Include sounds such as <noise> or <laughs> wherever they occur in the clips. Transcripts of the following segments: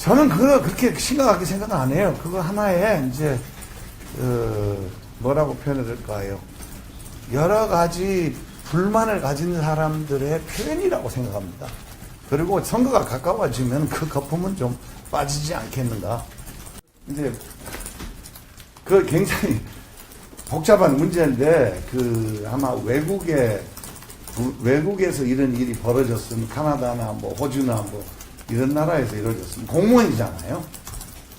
저는 그거 그렇게 심각하게 생각 안 해요. 그거 하나의 이제 어, 뭐라고 표현해야 될까요? 여러 가지 불만을 가진 사람들의 표현이라고 생각합니다. 그리고 선거가 가까워지면 그 거품은 좀 빠지지 않겠는가. 이제 그 굉장히 복잡한 문제인데 그 아마 외국에 부- 외국에서 이런 일이 벌어졌으면 카나다나 뭐 호주나 뭐 이런 나라에서 이루어졌으면 공무원이잖아요.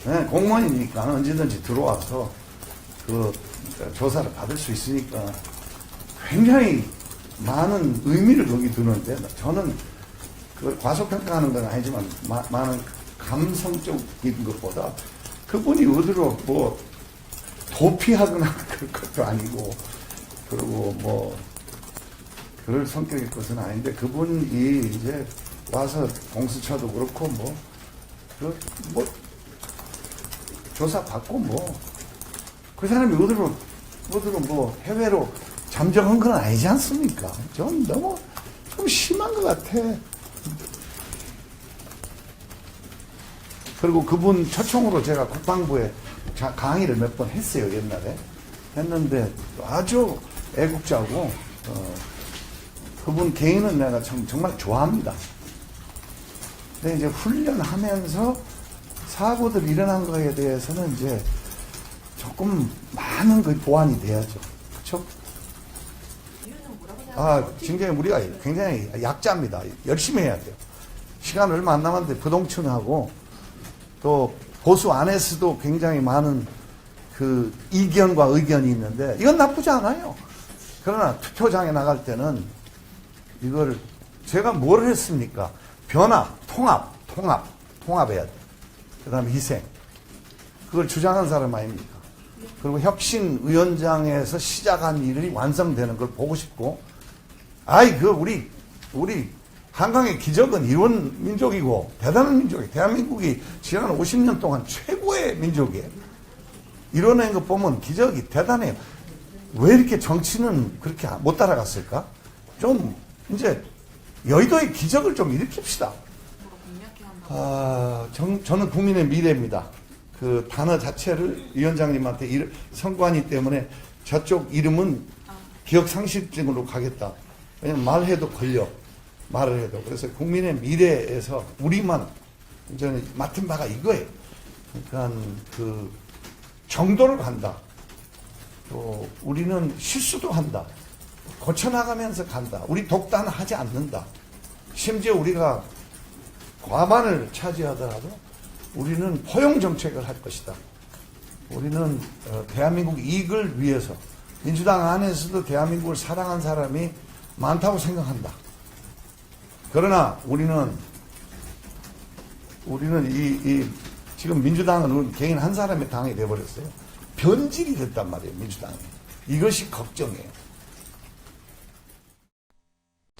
네, 공무원이니까 언제든지 들어와서 그 조사를 받을 수 있으니까 굉장히 많은 의미를 거기 두는데 저는 그걸 과소평가하는 건 아니지만 마- 많은 감성적인 것보다 그분이 어디로 뭐 도피하거나 <laughs> 그럴 것도 아니고 그리고 뭐 그럴 성격의 것은 아닌데 그분이 이제 와서 공수처도 그렇고 뭐, 그, 뭐, 조사 받고 뭐, 그 사람이 어디로, 어디로 뭐 해외로 잠적한 건 아니지 않습니까? 좀 너무 좀 심한 것 같아. 그리고 그분 초청으로 제가 국방부에 자- 강의를 몇 번 했어요, 옛날에. 했는데 아주 애국자고, 어, 그분 개인은 내가 정, 정말 좋아합니다. 근데 이제 훈련하면서 사고들 일어난 거에 대해서는 이제 조금 많은 그 보완이 돼야죠. 그렇죠? 아, 굉장히 우리가 굉장히 약자입니다. 열심히 해야 돼요. 시간 얼마 안 남았는데 부동층하고 또 보수 안에서도 굉장히 많은 그 이견과 의견이 있는데 이건 나쁘지 않아요. 그러나 투표장에 나갈 때는 이걸 제가 뭘 했습니까? 변화, 통합, 통합, 통합해야 돼. 그 다음에 희생. 그걸 주장한 사람 아닙니까? 그리고 혁신 위원장에서 시작한 일이 완성되는 걸 보고 싶고, 아이, 그, 우리, 우리, 한강의 기적은 이런 민족이고, 대단한 민족이에요. 대한민국이 지난 50년 동안 최고의 민족이에요. 이뤄낸 것 보면 기적이 대단해요. 왜 이렇게 정치는 그렇게 못 따라갔을까? 좀, 이제, 여의도의 기적을 좀 일으킵시다. 아, 정- 저는 국민의 미래입니다. 그 단어 자체를 위원장님한테 일- 선관위 때문에 저쪽 이름은 기억 상실증으로 가겠다. 왜냐면 말해도 걸려. 말을 해도. 그래서 국민의 미래에서 우리만 저는 맡은 바가 이거예요. 그러니까 그 정도를 간다. 또 우리는 실수도 한다. 고쳐나가면서 간다. 우리 독단하지 않는다. 심지어 우리가 과반을 차지하더라도 우리는 포용 정책을 할 것이다. 우리는 어, 대한민국 이익을 위해서 민주당 안에서도 대한민국을 사랑한 사람이 많다고 생각한다. 그러나 우리는 우리는 이, 이 지금 민주당은 개인 한 사람의 당이 돼버렸어요. 변질이 됐단 말이에요, 민주당이. 이것이 걱정이에요.